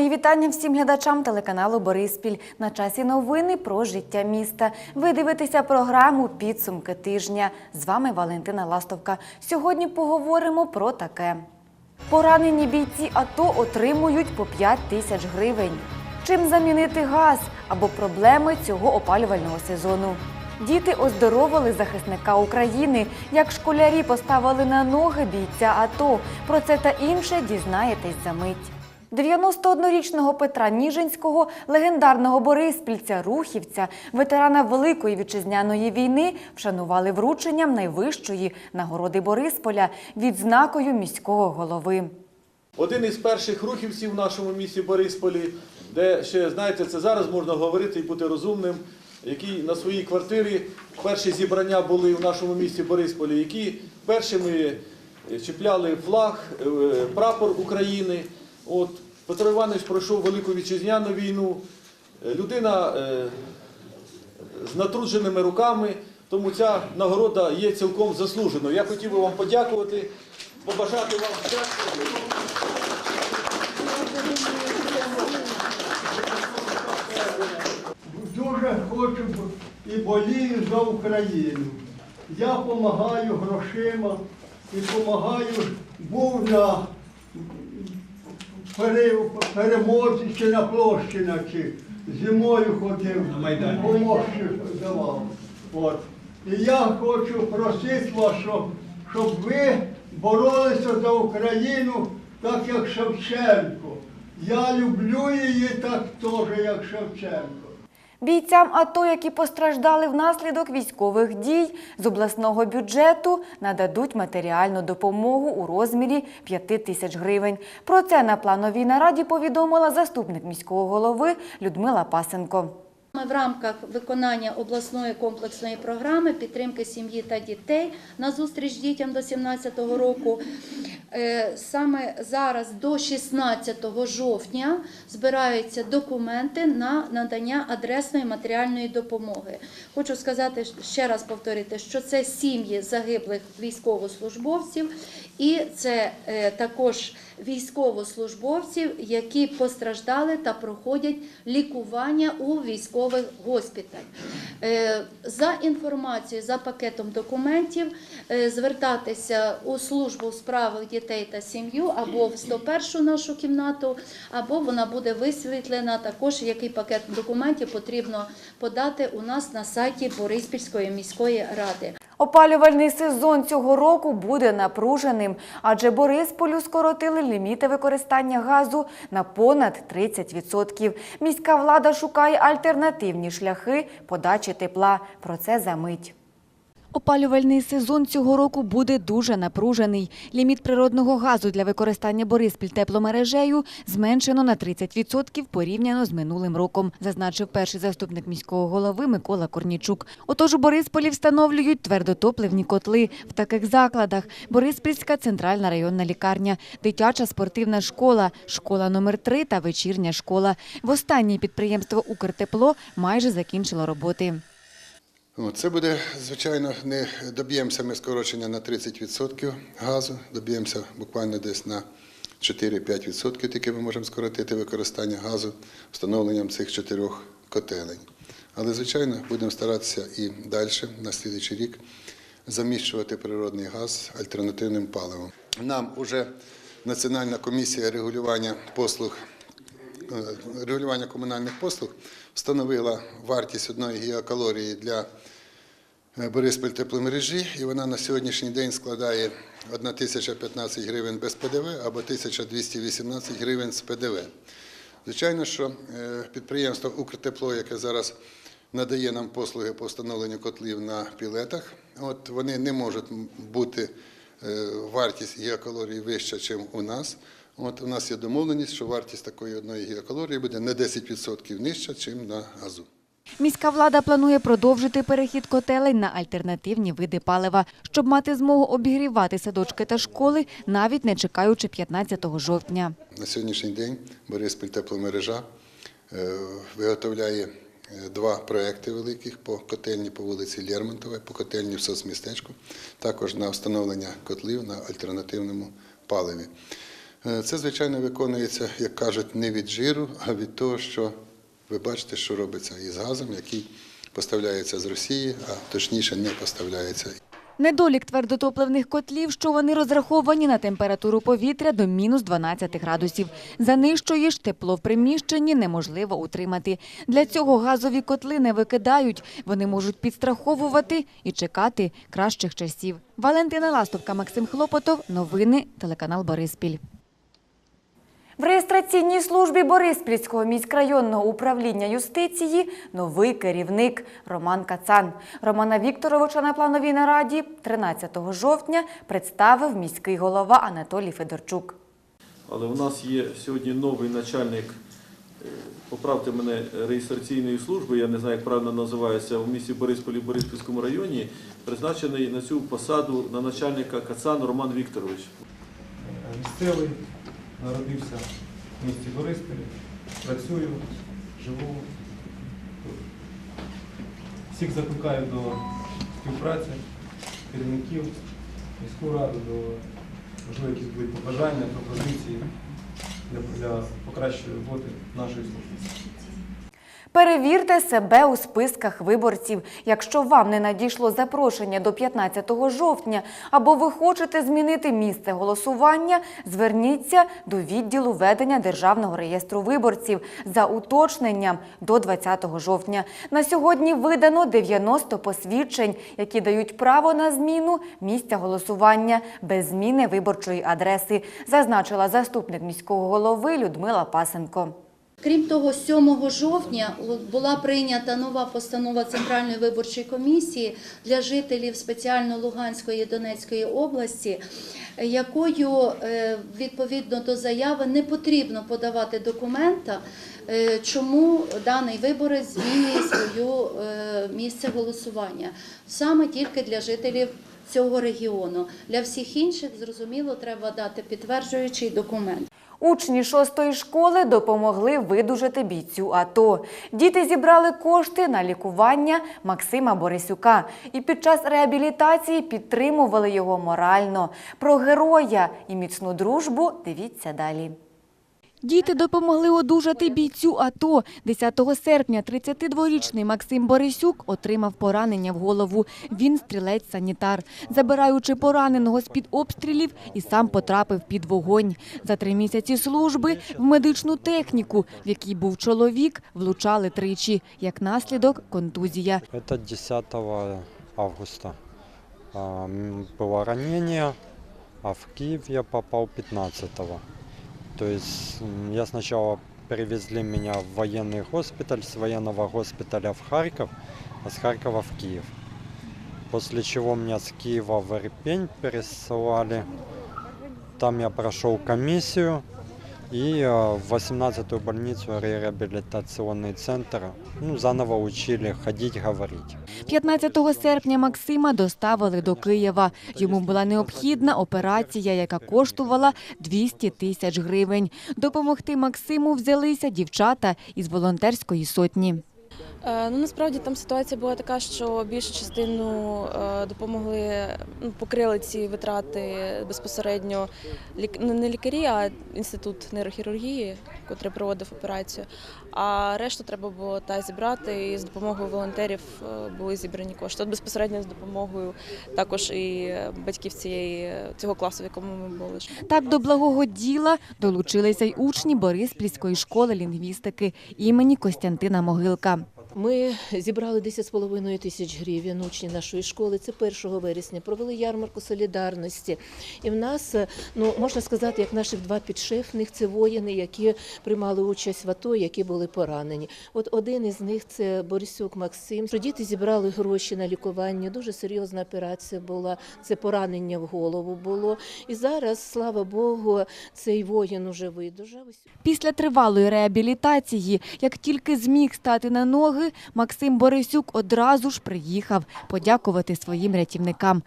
Мої вітання всім глядачам телеканалу Бориспіль. На часі новини про життя міста. Ви дивитеся програму Підсумки тижня. З вами Валентина Ластовка. Сьогодні поговоримо про таке. Поранені бійці АТО отримують по 5 тисяч гривень. Чим замінити газ або проблеми цього опалювального сезону? Діти оздоровили захисника України, як школярі поставили на ноги бійця АТО. Про це та інше дізнаєтесь за мить. 91-річного Петра Ніжинського, легендарного бориспільця, рухівця, ветерана Великої вітчизняної війни, вшанували врученням найвищої нагороди Борисполя відзнакою міського голови. Один із перших рухівців в нашому місті Борисполі, де ще, знаєте, це зараз можна говорити і бути розумним, який на своїй квартирі перші зібрання були в нашому місті Борисполі, які першими чіпляли флаг, е, прапор України. От, Петро Іванович пройшов Велику вітчизняну війну. Е, Людина е, з натрудженими руками, тому ця нагорода є цілком заслуженою. Я хотів би вам подякувати, побажати вам щастя. Дуже хочу і болію за Україну. Я допомагаю грошима і допомагаю, був на пере- перемозі чи на площі, наче зимою ходив, помощі давав. От. І я хочу просити вас, щоб, щоб ви боролися за Україну так, як Шевченко. Я люблю її так теж, як Шевченко. Бійцям АТО, які постраждали внаслідок військових дій з обласного бюджету, нададуть матеріальну допомогу у розмірі 5 тисяч гривень. Про це на плановій нараді повідомила заступник міського голови Людмила Пасенко. Ми в рамках виконання обласної комплексної програми підтримки сім'ї та дітей на зустріч дітям до 17 року. е, Саме зараз до 16 жовтня збираються документи на надання адресної матеріальної допомоги. Хочу сказати ще раз повторити, що це сім'ї загиблих військовослужбовців, і це е, також військовослужбовців, які постраждали та проходять лікування у військових госпіталях. Е, За інформацією, за пакетом документів е, звертатися у службу у справах дітей та сім'ю або в 101 нашу кімнату, або вона буде висвітлена також, який пакет документів потрібно подати у нас на сайті Бориспільської міської ради. Опалювальний сезон цього року буде напруженим, адже Борисполю скоротили ліміти використання газу на понад 30%. Міська влада шукає альтернативні шляхи подачі тепла. Про це за мить. Опалювальний сезон цього року буде дуже напружений. Ліміт природного газу для використання Бориспіль тепломережею зменшено на 30% порівняно з минулим роком, зазначив перший заступник міського голови Микола Корнічук. Отож у Борисполі встановлюють твердотопливні котли в таких закладах: Бориспільська центральна районна лікарня, дитяча спортивна школа, школа номер 3 та вечірня школа. Востаннє підприємство Укртепло майже закінчило роботи. О, Це буде, звичайно, не доб'ємося ми скорочення на 30% газу, доб'ємося буквально десь на 4-5%, тільки ми можемо скоротити використання газу встановленням цих чотирьох котелень. Але, звичайно, будемо старатися і далі, на слідуючий рік, заміщувати природний газ альтернативним паливом. Нам вже Національна комісія регулювання послуг регулювання комунальних послуг встановила вартість одної гігакалорії для е, Бориспіль тепломережі, і вона на сьогоднішній день складає 1015 гривень без ПДВ або 1218 гривень з ПДВ. Звичайно, що е, підприємство Укртепло, яке зараз надає нам послуги по встановленню котлів на пілетах, от вони не можуть бути е, вартість гігакалорії вища, ніж у нас. От у нас є домовленість, що вартість такої одної гігакалорії буде на 10% нижча, ніж на газу. Міська влада планує продовжити перехід котелень на альтернативні види палива, щоб мати змогу обігрівати садочки та школи, навіть не чекаючи 15 жовтня. На сьогоднішній день Бориспіль тепломережа е, виготовляє е, два проекти великих по котельні по вулиці Лермонтова, по котельні в соцмістечку, також на встановлення котлів на альтернативному паливі. Е, Це, звичайно, виконується, як кажуть, не від жиру, а від того, що ви бачите, що робиться із газом, який поставляється з Росії, а точніше не поставляється. Недолік твердотопливних котлів, що вони розраховані на температуру повітря до мінус 12 градусів. За ж тепло в приміщенні неможливо утримати. Для цього газові котли не викидають. Вони можуть підстраховувати і чекати кращих часів. Валентина Ластовка, Максим Хлопотов. Новини. Телеканал Бориспіль. В реєстраційній службі Бориспільського міськрайонного управління юстиції новий керівник Роман Кацан. Романа Вікторовича на плановій нараді 13 жовтня представив міський голова Анатолій Федорчук. Але у нас є сьогодні новий начальник, е, поправте мене, реєстраційної служби, я не знаю, як правильно називається, в місті Борисполі, Бориспільському районі, призначений на цю посаду на начальника Кацан Роман Вікторович. Місцевий, народився в місті Борисполі, працюю, живу. Всіх закликаю до співпраці, керівників, міську раду, до можливо, якісь будуть побажання, пропозиції для, для покращої роботи нашої служби. Перевірте себе у списках виборців. Якщо вам не надійшло запрошення до 15 жовтня або ви хочете змінити місце голосування, зверніться до відділу ведення Державного реєстру виборців за уточненням до 20 жовтня. На сьогодні видано 90 посвідчень, які дають право на зміну місця голосування без зміни виборчої адреси, зазначила заступник міського голови Людмила Пасенко. Крім того, 7 жовтня була прийнята нова постанова Центральної виборчої комісії для жителів спеціально Луганської і Донецької області, якою е, відповідно до заяви не потрібно подавати документа, е, чому даний виборець змінює своє місце голосування саме тільки для жителів цього регіону. Для всіх інших, зрозуміло, треба дати підтверджуючий документ. Учні шостої школи допомогли видужити бійцю АТО. Діти зібрали кошти на лікування Максима Борисюка і під час реабілітації підтримували його морально. Про героя і міцну дружбу дивіться далі. Діти допомогли одужати бійцю АТО. 10 серпня 32-річний Максим Борисюк отримав поранення в голову. Він стрілець-санітар. Забираючи пораненого з-під обстрілів, і сам потрапив під вогонь. За три місяці служби в медичну техніку, в якій був чоловік, влучали тричі. Як наслідок – контузія. Это 10 августа. Было ранение, а в Киев я попал 15-го. То есть я сначала перевезли меня в военный госпиталь, с военного госпиталя в Харьков, а с Харькова в Киев. После чего меня с Киева в Ирпень пересылали. Там я прошел комиссию и э, в 18-ю больницу реабилитационный центр. Ну, заново учили ходити, говорити. 15 серпня Максима доставили до Києва. Йому була необхідна операція, яка коштувала 200 тисяч гривень. Допомогти Максиму взялися дівчата із волонтерської сотні. Е, Ну насправді там ситуація була така, що більшу частину е, допомогли, ну, покрили ці витрати безпосередньо лік... ну, не лікарі, а інститут нейрохірургії, котрий проводив операцію. А решту треба було та зібрати, і з допомогою волонтерів е, були зібрані кошти. От безпосередньо з допомогою також і батьків цієї цього класу, в якому ми були. Так до благого діла долучилися й учні Бориспільської школи лінгвістики імені Костянтина Могилка. Ми зібрали 10,5 тисяч гривень учні нашої школи. Це 1 вересня. Провели ярмарку солідарності. І в нас, ну можна сказати, як наших два підшефних це воїни, які приймали участь в АТО, які були поранені. От один із них це Борисюк Максим. Діти зібрали гроші на лікування. Дуже серйозна операція була. Це поранення в голову було. І зараз, слава Богу, цей воїн уже видужав. Після тривалої реабілітації, як тільки зміг стати на ноги, Максим Борисюк одразу ж приїхав подякувати своїм рятівникам.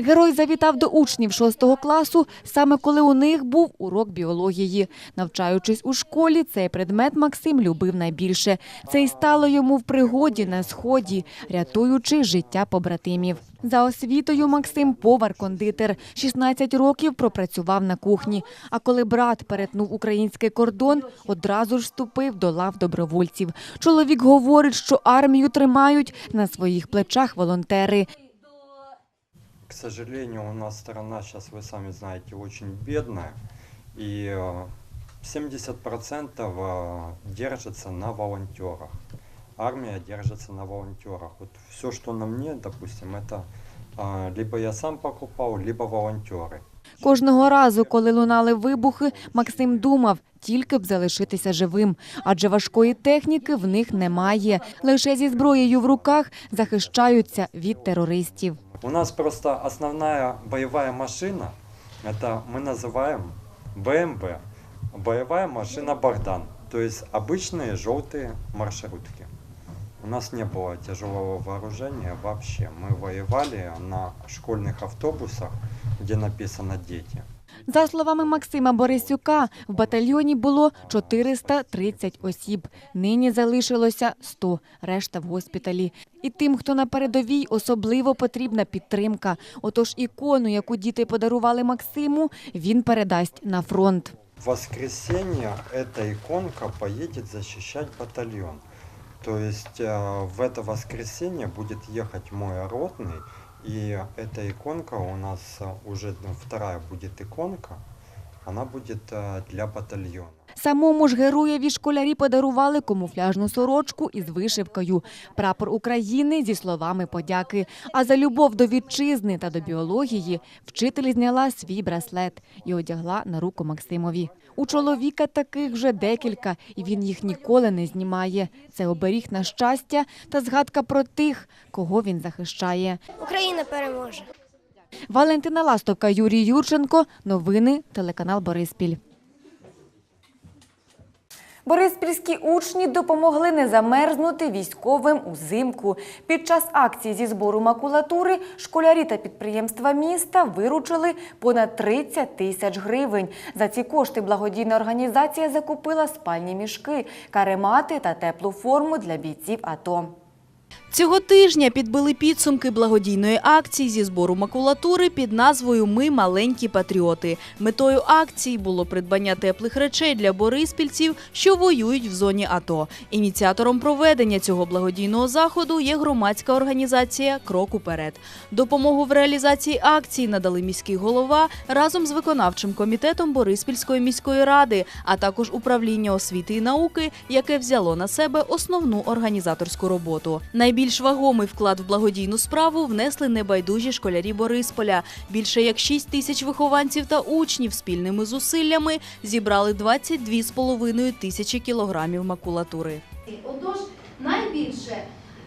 Герой завітав до учнів 6 класу, саме коли у них був урок біології. Навчаючись у школі, цей предмет Максим любив найбільше. Це й стало йому в пригоді на сході, рятуючи життя побратимів. За освітою Максим повар-кондитер. 16 років пропрацював на кухні. А коли брат перетнув український кордон, одразу ж вступив до лав добровольців. Чоловік говорить, що армію тримають на своїх плечах волонтери. К сожалению, у нас страна сейчас, вы сами знаете, очень бедная. И э, 70% э, держится на волонтерах. Армия держится на волонтерах. Вот все, что на мне, допустим, это э, либо я сам покупал, либо волонтеры. Кожного разу, коли лунали вибухи, Максим думав, тільки б залишитися живим, адже важкої техніки в них немає. Лише зі зброєю в руках захищаються від терористів. У нас просто основная боевая машина, это мы называем БМБ, боевая машина Богдан, то есть обычные желтые маршрутки. У нас не было тяжелого вооружения вообще. Мы воевали на школьных автобусах, где написано «Дети». За словами Максима Борисюка, в батальйоні було 430 осіб. Нині залишилося 100, решта в госпіталі. І тим, хто на передовій, особливо потрібна підтримка. Отож ікону, яку діти подарували Максиму, він передасть на фронт. В воскресенье эта иконка поедет защищать батальон. То есть э, в это воскресенье будет ехать мой ротный, и эта иконка у нас э, уже ну, вторая будет иконка, она будет э, для батальона. Самому ж героєві школярі подарували камуфляжну сорочку із вишивкою, прапор України зі словами подяки. А за любов до вітчизни та до біології вчитель зняла свій браслет і одягла на руку Максимові. У чоловіка таких вже декілька, і він їх ніколи не знімає. Це оберіг на щастя та згадка про тих, кого він захищає. Україна переможе. Валентина Ластовка, Юрій Юрченко. Новини телеканал Бориспіль. Бориспільські учні допомогли не замерзнути військовим узимку. Під час акції зі збору макулатури школярі та підприємства міста виручили понад 30 тисяч гривень. За ці кошти благодійна організація закупила спальні мішки, каремати та теплу форму для бійців АТО. Цього тижня підбили підсумки благодійної акції зі збору макулатури під назвою Ми маленькі патріоти. Метою акції було придбання теплих речей для бориспільців, що воюють в зоні АТО. Ініціатором проведення цього благодійного заходу є громадська організація Крок уперед. Допомогу в реалізації акції надали міський голова разом з виконавчим комітетом Бориспільської міської ради, а також управління освіти і науки, яке взяло на себе основну організаторську роботу. Найбільш вагомий вклад в благодійну справу внесли небайдужі школярі Борисполя. Більше як 6 тисяч вихованців та учнів спільними зусиллями зібрали 22,5 тисячі кілограмів макулатури. Отож, найбільше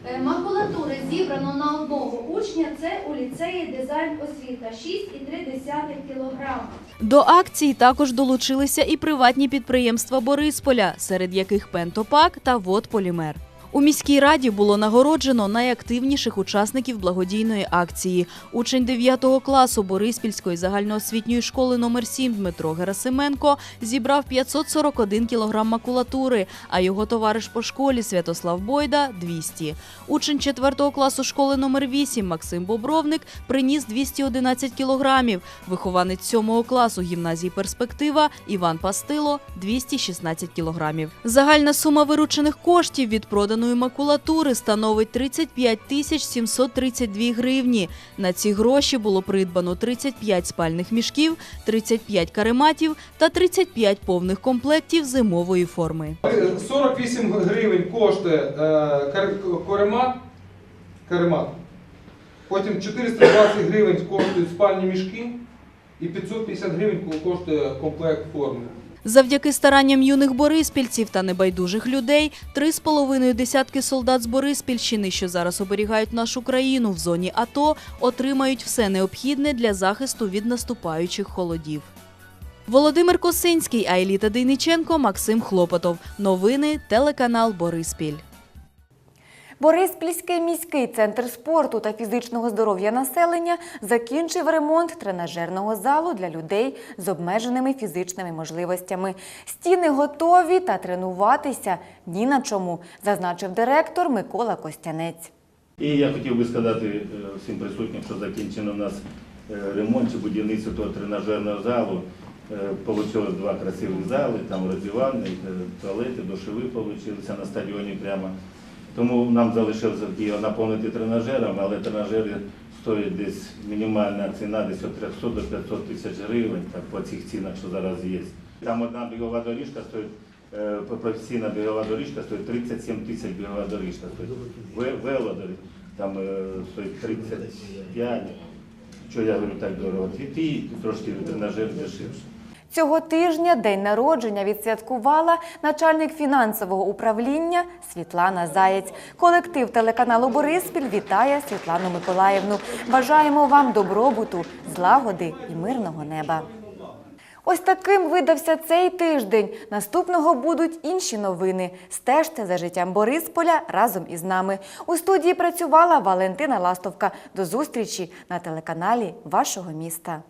е, макулатури зібрано на одного учня це у ліцеї дизайн освіта 6,3 кг. До акції також долучилися і приватні підприємства Борисполя, серед яких Пентопак та Водполімер. У міській раді було нагороджено найактивніших учасників благодійної акції. Учень 9 класу Бориспільської загальноосвітньої школи номер 7 Дмитро Герасименко зібрав 541 кілограм макулатури, а його товариш по школі Святослав Бойда 200. Учень 4 класу школи номер 8 Максим Бобровник приніс 211 кілограмів. Вихованець 7 класу гімназії Перспектива Іван Пастило 216 кілограмів. Загальна сума виручених коштів від проданої макулатури становить 35 тисяч 732 гривні. На ці гроші було придбано 35 спальних мішків, 35 карематів та 35 повних комплектів зимової форми. 48 гривень коштує е, каремат. Потім 420 гривень коштують спальні мішки і 550 гривень коштує комплект форми. Завдяки старанням юних бориспільців та небайдужих людей, три з половиною десятки солдат з Бориспільщини, що зараз оберігають нашу країну в зоні АТО, отримають все необхідне для захисту від наступаючих холодів. Володимир Косинський, Айліта Дейниченко, Максим Хлопотов. Новини телеканал Бориспіль. Бориспільський міський центр спорту та фізичного здоров'я населення закінчив ремонт тренажерного залу для людей з обмеженими фізичними можливостями. Стіни готові та тренуватися ні на чому, зазначив директор Микола Костянець. І я хотів би сказати е, всім присутнім, що закінчено у нас е, ремонт чи будівництво того тренажерного залу. Получилось два красивих зали, там роздівальний, е, туалети, душові получилися на стадіоні прямо. Тому нам залишилося його наповнити тренажерами, але тренажери стоять десь мінімальна ціна десь від 300 до 500 тисяч гривень, так по цих цінах, що зараз є. Там одна бігова доріжка стоїть, е, професійна бігова доріжка стоїть 37 тисяч бігова доріжка стоїть. Ве- там е, стоїть 35. Що я говорю так дорого? І трошки тренажер дешевше. Цього тижня день народження відсвяткувала начальник фінансового управління Світлана Заєць. Колектив телеканалу Бориспіль вітає Світлану Миколаївну. Бажаємо вам добробуту, злагоди і мирного неба. Ось таким видався цей тиждень. Наступного будуть інші новини. Стежте за життям Борисполя разом із нами. У студії працювала Валентина Ластовка. До зустрічі на телеканалі вашого міста.